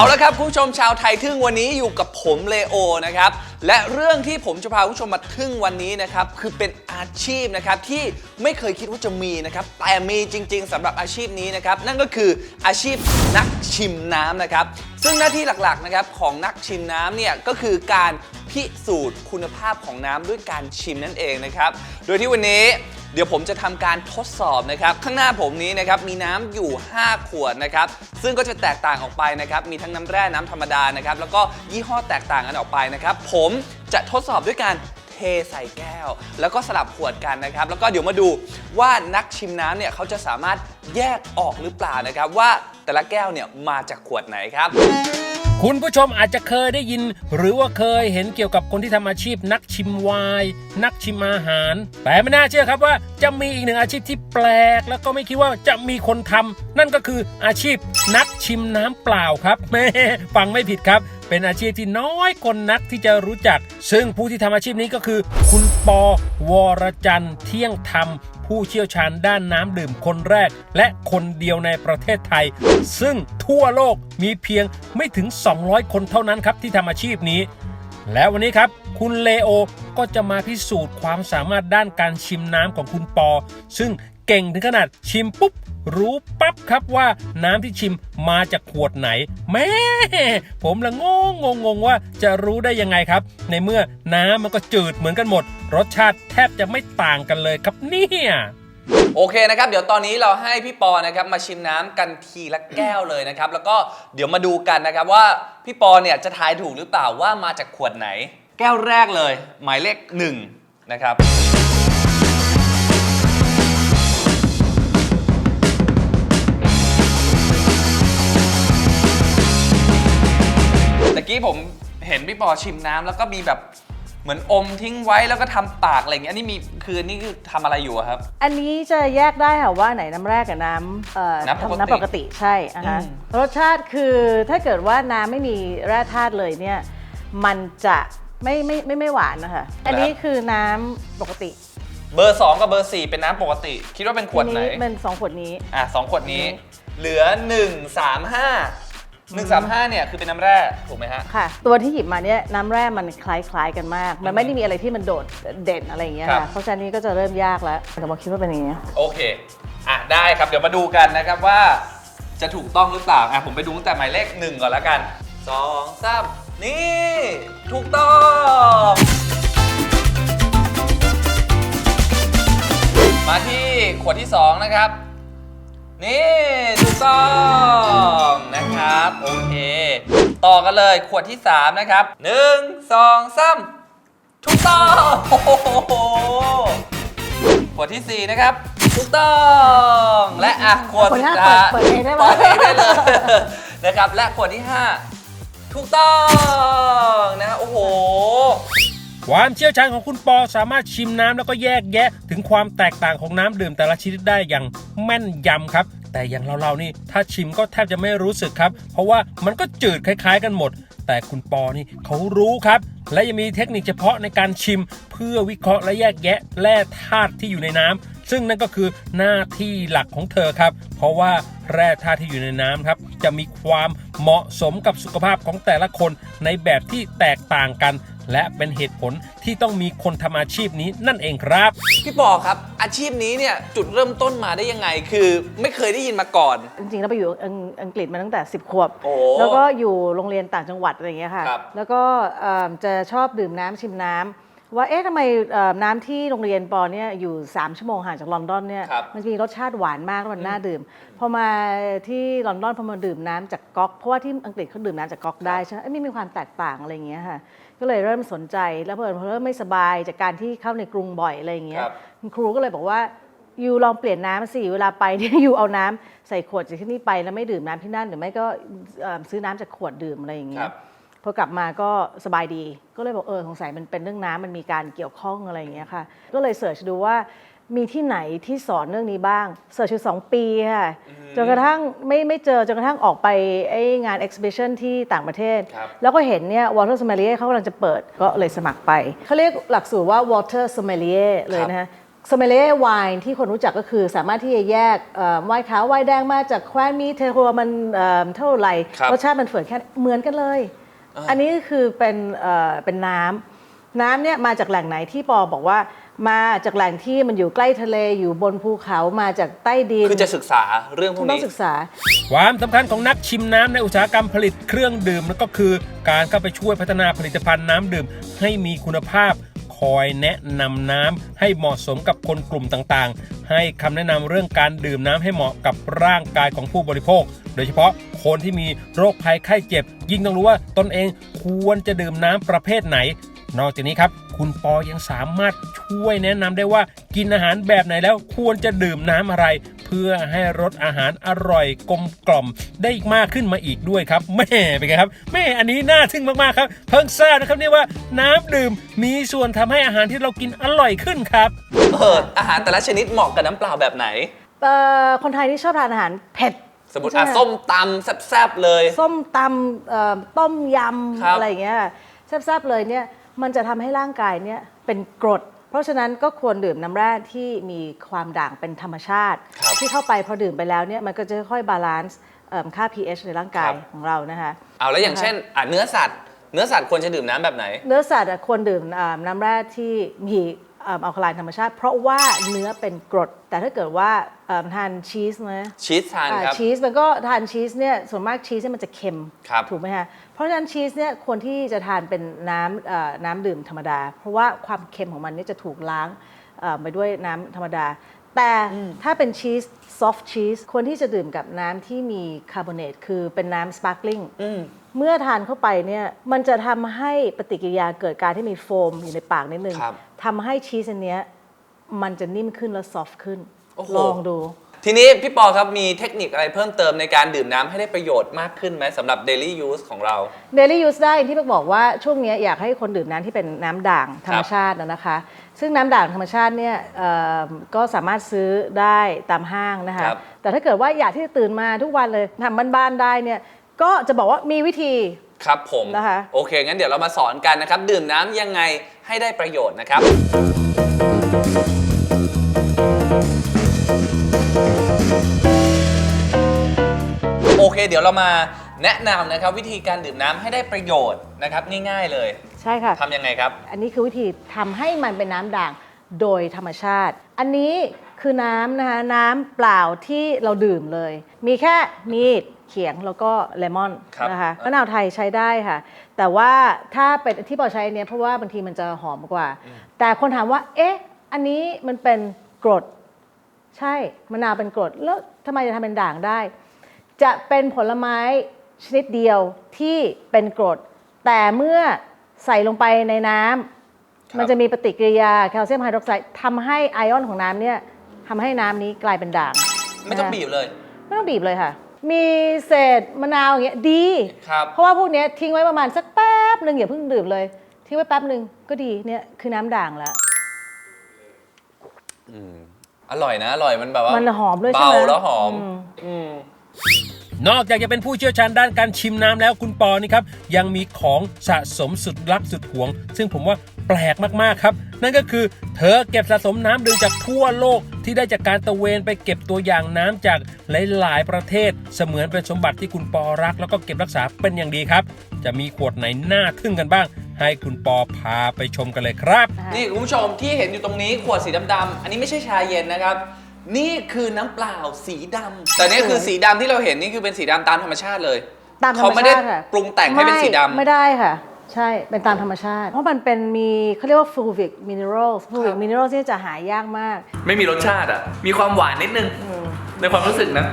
เอาละครับคุณผู้ชมชาวไทยทึ่งวันนี้อยู่กับผมเลโอนะครับและเรื่องที่ผมจะพาคุณผู้ชมมาทึ่งวันนี้นะครับคือเป็นอาชีพนะครับที่ไม่เคยคิดว่าจะมีนะครับแต่มีจริง ๆสำหรับอาชีพนี้นะครับนั่นก็คืออาชีพนักชิมน้ำนะครับซึ่งหน้าที่หลักๆนะครับของนักชิมน้ำเนี่ยก็คือการพิสูจน์คุณภาพของน้ำด้วยการชิมนั่นเองนะครับโดยที่วันนี้ เดี๋ยวผมจะทำการทดสอบนะครับ ข้างหน้าผมนี้นะครับมีน้ำอยู่ 5 ขวดนะครับ ซึ่งก็จะแตกต่างออกไปนะครับ มีทั้งน้ำแร่น้ำธรรมดานะครับ แล้วก็ยี่ห้อแตกต่างกันออกไปนะครับ ผมจะทดสอบด้วยการเทใส่แก้ว แล้วก็สลับขวดกันนะครับ แล้วก็เดี๋ยวมาดูว่านักชิมน้ำเนี่ยเขาจะสามารถแยกออกหรือเปล่านะครับ ว่าแต่ละแก้วเนี่ยมาจากขวดไหนครับ คุณผู้ชมอาจจะเคยได้ยิน หรือว่าเคยเห็นเกี่ยวกับคนที่ทำอาชีพ นักชิมไวน์นักชิมอาหาร แต่ไม่น่าเชื่อครับว่าจะมีอีกหนึ่งอาชีพที่แปลก แล้วก็ไม่คิดว่าจะมีคนทำนั่นก็คืออาชีพนักชิมน้ำเปล่าครับแม่ฟังไม่ผิดครับ เป็นอาชีพที่น้อยคนนักที่จะรู้จัก ซึ่งผู้ที่ทำอาชีพนี้ก็คือ คุณปอวรจันทร์เที่ยงธรรม ผู้เชี่ยวชาญด้านน้ำดื่มคนแรก และคนเดียวในประเทศไทย ซึ่งทั่วโลกมีเพียงไม่ถึง 200 คนเท่านั้นครับที่ทำอาชีพนี้ และวันนี้ครับ คุณเลโอก็จะมาพิสูจน์ความสามารถด้านการชิมน้ำของคุณปอ ซึ่ง เก่งถึงขนาดชิมปุ๊บ รู้ปั๊บครับว่าน้ำที่ชิมมาจากขวดไหน แม่ผมละงงงงงว่าจะรู้ได้ยังไงครับ ในเมื่อน้ำมันก็จืดเหมือนกันหมด รสชาติแทบจะไม่ต่างกันเลยครับเนี่ยโอเคนะครับ เดี๋ยวตอนนี้เราให้พี่ปอนะครับมาชิมน้ำกันทีละแก้วเลยนะครับ แล้วก็เดี๋ยวมาดูกันนะครับว่าพี่ปอเนี่ยจะทายถูกหรือเปล่าว่ามาจากขวดไหน แก้วแรกเลย หมายเลขหนึ่งนะครับ กี้ผมเห็นพี่ปอชิมน้ำแล้วก็มีแบบเหมือนอมทิ้งไว้แล้วก็ทำปากอะไรอย่างเงี้ยอันนี้มีคืออันนี่คือทำอะไรอยู่อะครับ อันนี้จะแยกได้ค่ะว่าไหนน้ำแร่กับน้ำเอ่อน้ำปกติน้ำปกติใช่อะฮะอืม รสชาติคือถ้าเกิดว่าน้ำไม่มีแร่ธาตุเลยเนี่ยมันจะไม่ไม่ไม่ไม่หวานนะคะอันนี้คือน้ำปกติเบอร์ 2 กับเบอร์ 4 เป็นน้ำปกติ คิดว่าเป็นขวดไหน ทีเป็นสองขวดนี้ อะสองขวดนี้อันนี้เหลือ 1 3 5 1 3 5 เนี่ย คือเป็นน้ำแร่ ถูกไหมฮะ ค่ะ ตัวที่หยิบมาเนี่ยน้ำแร่มันคล้ายๆกันมาก มันไม่ได้มีอะไรที่มันโดดเด่นอะไรอย่างเงี้ยครับ ค่ะเพราะฉะนั้นนี้ก็จะเริ่มยากแล้วแต่ว่าคิดว่าเป็นอย่างเงี้ยโอเค อะ ได้ครับ เดี๋ยวมาดูกันนะครับว่า จะถูกต้องหรือเปล่า อะ ผมไปดูตั้งแต่หมายเลข1ก่อนแล้วกัน2 3นี่ ถูกต้อง มาที่ขวดที่ 2 นะครับ นี่ถูกต้องนะครับ โอเค ต่อกันเลยขวดที่ 3 นะครับ 1 2 3ถูกต้องโอ้โหขวดทีสี่4 นะครับถูกต้อง และอะขวดขวดสุดห้าท้ายเปิดเปิดเองได้ไหมเปิดเองได้เลยนะครับ และขวดที่ 5 ถูกต้องนะโอ้โห ความเชี่ยวชาญของคุณปอสามารถชิมน้ำแล้วก็แยกแยะ ถึงความแตกต่างของน้ำดื่มแต่ละชนิดได้อย่างแม่นยำครับ แต่อย่างเราๆนี่ถ้าชิมก็แทบจะไม่รู้สึกครับ เพราะว่ามันก็จืดคล้าย ๆ กันหมด แต่คุณปอนี่เขารู้ครับ และยังมีเทคนิคเฉพาะในการชิม เพื่อวิเคราะห์และแยกแยะแร่ธาตุที่อยู่ในน้ำซึ่งนั่นก็คือหน้าที่หลักของเธอครับ เพราะว่าแร่ธาตุที่อยู่ในน้ำครับ จะมีความเหมาะสมกับสุขภาพของแต่ละคนในแบบที่แตกต่างกัน และเป็นเหตุผลที่ต้องมีคนทำอาชีพนี้นั่นเองครับ พี่ปอครับ อาชีพนี้เนี่ยจุดเริ่มต้นมาได้ยังไง คือไม่เคยได้ยินมาก่อน จริงๆแล้วไปอยู่อังอังกฤษมาตั้งแต่ 10 ขวบ โอ้แล้วก็อยู่โรงเรียนต่างจังหวัดอะไรอย่างเงี้ยค่ะ ครับ แล้วก็เอิ่มจะชอบดื่มน้ำชิมน้ำ ว่าเอ๊ะทำไมเอิ่มน้ำที่โรงเรียนปอเนี่ยอยู่ 3 ชั่วโมงห่างจากลอนดอนเนี่ยครับมันจะมีรสชาติหวานมากแล้วมันน่าดื่ม พอมาที่ลอนดอนพอมาดื่มน้ำจากก๊อกเพราะว่าที่อังกฤษเขาดื่มน้ำจากก๊อกได้ใช่ไหมเอ้ยไม่มีความแตกต่างอะไรอย่างเงี้ยค่ะก็เลยเริ่มสนใจแล้วพอพอเริ่มไม่สบายจากการที่เข้าในกรุงบ่อยอะไรอย่างเงี้ยครับ คุณครูก็เลยบอกว่า ยูลองเปลี่ยนน้ำสิเวลาไปเนี่ย ยูเอาน้ำใส่ขวดจากที่นี่ไปแล้วไม่ดื่มน้ำที่นั่นหรือไม่ก็เอ่อซื้อน้ำจากขวดดื่มอะไรอย่างเงี้ครัย บ พอกลับมาก็สบายดี ก็เลยบอกเออสงสัยมันเป็นเรื่องน้ำมันมีการเกี่ยวข้องอะไรอย่างเงี้ยค่ะ ก็เลยเสิร์ชดูว่ามีที่ไหนที่สอนเรื่องนี้บ้างเสิร์ชอยู่สองปีค่ะจนกระทั่งไม่ไม่เจอจนกระทั่งออกไปไอ้งาน exhibition ที่ต่างประเทศครับแล้วก็เห็นเนี่ย water sommelier เขากำลังจะเปิดก็เลยสมัครไป เขาเรียกหลักสูตรว่า water sommelier เลยนะฮะสเมเล่ไวน์ที่คนรู้จักก็คือสามารถที่จะแยกเอ่อไวน์ขาวไวน์แดงมาจากแคว้นมีเทโรมันเอ่อเท่าไหร่ครับรสชาติมันเฝื่อนแค่เหมือนกันเลย อันนี้ก็คือเป็นเอ่อเป็นน้ำน้ำเนี่ยมาจากแหล่งไหนที่ปอบอกว่า มาจากแหล่งที่มันอยู่ใกล้ทะเลอยู่บนภูเขามาจากใต้ดินคือจะศึกษาเรื่องพวกต้อนี้งศึกษา ความสำคัญของนักชิมน้ำในอุตสาหกรรมผลิตเครื่องดื่มนั่นก็คือ การเข้าไปช่วยพัฒนาผลิตภัณฑ์น้ำดื่ม ให้มีคุณภาพคอยแนะนำน้ำให้เหมาะสมกับคนกลุ่มต่างๆ ให้คำแนะนำเรื่องการดื่มน้ำให้เหมาะกับร่างกายของผู้บริโภค โดยเฉพาะคนที่มีโรคภัยไข้เจ็บ ยิ่งต้องรู้ว่าตนเองควรจะดื่มน้ำประเภทไหน นอกจากนี้ครับคุณปอยังสามารถช่วยแนะนำได้ว่ากินอาหารแบบไหนแล้วควรจะดื่มน้ำอะไร พื่อให้รสอาหารอร่อยกลมกล่อมได้มากขึ้นมาอีกด้วยครับแม่เป็นไงครับแม่อันนี้น่าทึ่งมากๆครับ เพิ่งทราบนะครับเนี่ยว่าน้ำดื่มมีส่วนทำให้อาหารที่เรากินอร่อยขึ้นครับเอออาหารแต่ละชนิดเหมาะกับน้ำเปล่าแบบไหนเอ่อคนไทยที่ชอบทานอาหารเผ็ดสมมติใช่อะไหส้มตำแซ่บๆเลย ส้มตำเอ่อต้มยครับำอะไรอย่างเงี้ยแซ่บๆเลยเนี่ยมันจะทำให้ร่างกายเนี่ยเป็นกรด เพราะฉะนั้นก็ควรดื่มน้ำแร่ที่มีความด่างเป็นธรรมชาติครับ ที่เข้าไปพอดื่มไปแล้วเนี่ยมันก็จะค่อยๆบาลานซ์เอิ่มค่า pH ในร่างกายครับของเรานะคะเอาแล้วอย่างนะคะเช่นอะเนื้อสัตว์เนื้อสัตว์ควรจะดื่มน้ำแบบไหน เนื้อสัตว์อะควรดื่มอ่าน้ำแร่ที่มีอัลคาไลน์ธรรมชาติ เพราะว่าเนื้อเป็นกรด แต่ถ้าเกิดว่าเอิ่มทานชีสนะชีสทานครับอ่าชีสมันก็ทานชีสเนี่ยส่วนมากชีสเนี่ยมันจะเค็มครับถูกไหมฮะเพราะฉะนั้นชีสเนี่ยควรที่จะทานเป็นน้ำเอ่อน้ำดื่มธรรมดา เพราะว่าความเค็มของมันเนี่ยจะถูกล้างเอ่อไปด้วยน้ำธรรมดา แต่ถ้าเป็นชีสซอฟต์ชีสควรที่จะดื่มกับน้ำที่มีคาร์บอเนตคือเป็นน้ำสปาร์คลิงเมื่อทานเข้าไปเนี่ยมันจะทำให้ปฏิกิริยาเกิดการที่มีโฟมอยู่ในปากนิดนึงครับทำให้ชีสอันเนี้ยมันจะนิ่มขึ้นและซอฟต์ขึ้นโอ้โหลองดู ทีนี้พี่ปอครับมีเทคนิคอะไรเพิ่มเติมในการดื่มน้ำให้ได้ประโยชน์มากขึ้นไหมสำหรับ daily use ของเรา daily use ได้อย่างที่พี่บอกว่าช่วงเนี้ยอยากให้คนดื่มน้ำที่เป็นน้ำด่างธรรมชาตินะนะคะ ซึ่งน้ำด่างธรรมชาติเนี่ยเอ่อก็สามารถซื้อได้ตามห้างนะคะครับ แต่ถ้าเกิดว่าอยากที่จะตื่นมาทุกวันเลยทำบ้านๆได้เนี่ยก็จะบอกว่ามีวิธี ครับผมนะคะ โอเค งั้นเดี๋ยวเรามาสอนกันนะครับ ดื่มน้ำยังไงให้ได้ประโยชน์นะครับ เค เดี๋ยวเรามาแนะนำนะครับวิธีการดื่มน้ำให้ได้ประโยชน์นะครับง่ายๆเลยใช่ค่ะ ทำยังไงครับ อันนี้คือวิธีทำให้มันเป็นน้ำด่างโดยธรรมชาติ อันนี้คือน้ำนะคะน้ำเปล่าที่เราดื่มเลย มีแค่มีดเขียงแล้วก็เลมอนครับ นะคะมะนาวไทยใช้ได้ค่ะ แต่ว่าถ้าเป็นที่ปอใช้เนี่ยเพราะว่าบางทีมันจะหอมกว่า แต่คนถามว่า เอ๊ะ อันนี้มันเป็นกรด ใช่มะนาวเป็นกรดแล้วทำไมจะทำเป็นด่างได้ จะเป็นผลไม้ชนิดเดียวที่เป็นกรด แต่เมื่อใส่ลงไปในน้ำครับมันจะมีปฏิกิริยาแคลเซียมไฮดรอกไซด์ทำให้ไอออนของน้ำเนี่ยทำให้น้ำนี้กลายเป็นด่างไม่ต้องนะคะบีบเลย ไม่ต้องบีบเลยค่ะ มีเศษมะนาวอย่างเงี้ยดีครับเพราะว่าพวกเนี้ยทิ้งไว้ประมาณสักแป๊บหนึ่งอย่าเพิ่งดื่มเลย ทิ้งไว้แป๊บหนึ่งก็ดีเนี่ยคือน้ำด่างแล้วอร่อยนะ อร่อยมันแบบว่ามันหอมด้วยใช่เบาไหมแล้วหอมอืมอืม นอกจากจะเป็นผู้เชี่ยวชาญด้านการชิมน้ำแล้วคุณปอนี่ครับยังมีของสะสมสุดรักสุดหวง ซึ่งผมว่าแปลกมากๆครับ นั่นก็คือเธอเก็บสะสมน้ำดื่มจากทั่วโลกที่ได้จากการตะเวนไปเก็บตัวอย่างน้ำจากหลาย ๆ ประเทศ เสมือนเป็นสมบัติที่คุณปอรัก แล้วก็เก็บรักษาเป็นอย่างดีครับ จะมีขวดไหนน่าทึ่งกันบ้าง ให้คุณปอพาไปชมกันเลยครับ นี่คุณผู้ชมที่เห็นอยู่ตรงนี้ขวดสีดำๆอันนี้ไม่ใช่ชาเย็นนะครับ นี่คือน้ำเปล่าสีดำแต่นี่คือสีดำที่เราเห็นนี่คือเป็นสีดำตามธรรมชาติเลยตามธรรมชาติเขาไม่ได้ค่ะปรุงแต่งให้เป็นสีดำไม่ได้ค่ะ ใช่เป็นตามธรรมชาติ เพราะมันเป็นมีเขาเรียกว่า fulvic minerals fulvic minerals เนี่ยจะหายากมาก ไม่มีรสชาติอะ มีความหวานนิดนึง ในความรู้สึกนะ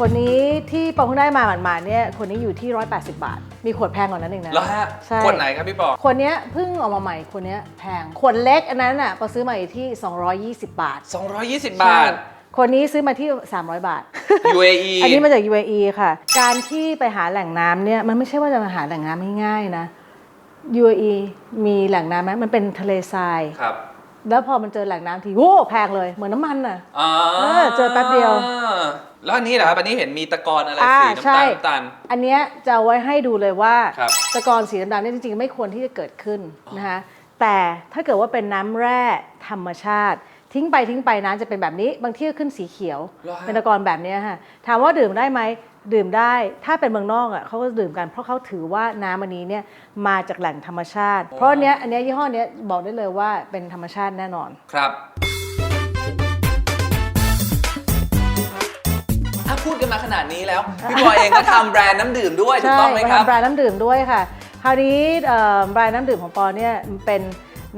คนนี้ที่ปองเพิ่งได้มาหมาดๆเนี่ยคนนี้อยู่ที่ 180 บาท มีขวดแพงกว่านั้นเองนะแล้วฮะใช่ขวดไหนครับพี่ปอขวดเนี้ยเพิ่งออกมาใหม่ขวดเนี้ยแพงขวดเล็กอันนั้นอะปอซื้อมาอยู่ที่ 220 บาท 220 บาทใช่คนนี้ซื้อมาที่ 300 บาท UAE อันนี้มาจาก UAE ค่ะ การที่ไปหาแหล่งน้ำเนี่ยมันไม่ใช่ว่าจะมาหาแหล่งน้ำง่ายๆนะ UAE มีแหล่งน้ำไหมมันเป็นทะเลทรายครับ แล้วพอมันเจอแหล่งน้ำทีโว้แพงเลยเหมือนน้ำมันน่ะ อ่าเออเจอแป๊บเดียวแล้วอันนี้เหรอครับอันนี้เห็นมีตะกอนอะไรอ่าสีน้ำใช่ ตาลน้ำตาล อันเนี้ยจะเอาไว้ให้ดูเลยว่าครับตะกอนสีดำๆเนี่ยจริงๆ ไม่ควรที่จะเกิดขึ้นนะคะแต่ถ้าเกิดว่าเป็นน้ำแร่ธรรมชาติ ทิ้งไปทิ้งไปน้ำจะเป็นแบบนี้ บางที่ก็ขึ้นสีเขียว เหรอฮะ เป็นตะกอนแบบเนี้ยค่ะถามว่าดื่มได้ไหม ดื่มได้ถ้าเป็นเมืองนอกอะเขาก็ดื่มกัน เพราะเขาถือว่าน้ำอันนี้เนี่ยมาจากแหล่งธรรมชาติ เพราะอันเนี้ยอันเนี้ยยี่ห้อเนี้ยบอกได้เลยว่าเป็นธรรมชาติแน่นอน ครับถ้าพูดกันมาขนาดนี้แล้ว พี่บอยเองก็ทำแบรนด์น้ำดื่มด้วยถูกใช่ต้องไหมครับทำแบรนด์น้ำดื่มด้วยค่ะ คราวนี้เอ่อแบรนด์น้ำดื่มของปอเนี่ยมันเป็น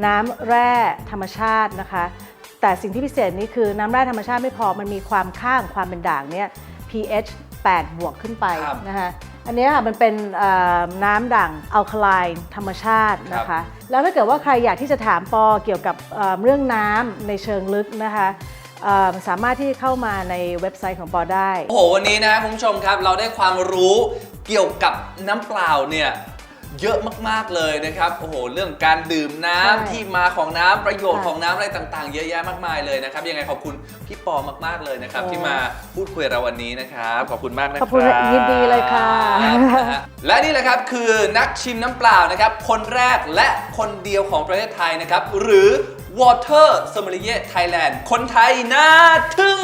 น้ำแร่ธรรมชาตินะคะ แต่สิ่งที่พิเศษนี่คือน้ำแร่ธรรมชาติไม่พอมันมีความข้างความเป็นด่างเนี่ย pH 8 บวกขึ้นไปครับ นะคะอันเนี้ยค่ะมันเป็นเอ่อน้ำด่างอัลคาไลน์ธรรมชาตินะครัคะบแล้วถ้าเกิดว่าใครอยากที่จะถามปอเกี่ยวกับเอ่อเรื่องน้ำในเชิงลึกนะคะเอ่อสามารถที่เข้ามาในเว็บไซต์ของปอได้ โอ้โห วันนี้นะคุณผู้ชมครับ เราได้ความรู้เกี่ยวกับน้ำเปล่าเนี่ย เยอะมากๆเลยนะครับโอ้โหเรื่องการดื่มน้ำใช่ที่มาของน้ำประโยชน์ค่ะของน้ำอะไรต่างๆ เยอะแยะมากมายเลยนะครับยังไงขอบคุณพี่ปอมากๆเลยนะครับโอ้ที่มาพูดคุยกับเราวันนี้นะครับขอบคุณมากนะครับขอบคุณยินดีเลยค่ะ นะฮะและนี่แหละครับคือนักชิมน้ำเปล่านะครับ คนแรกและคนเดียวของประเทศไทยนะครับ หรือ Water Sommelier Thailand คนไทยน่าทึ่ง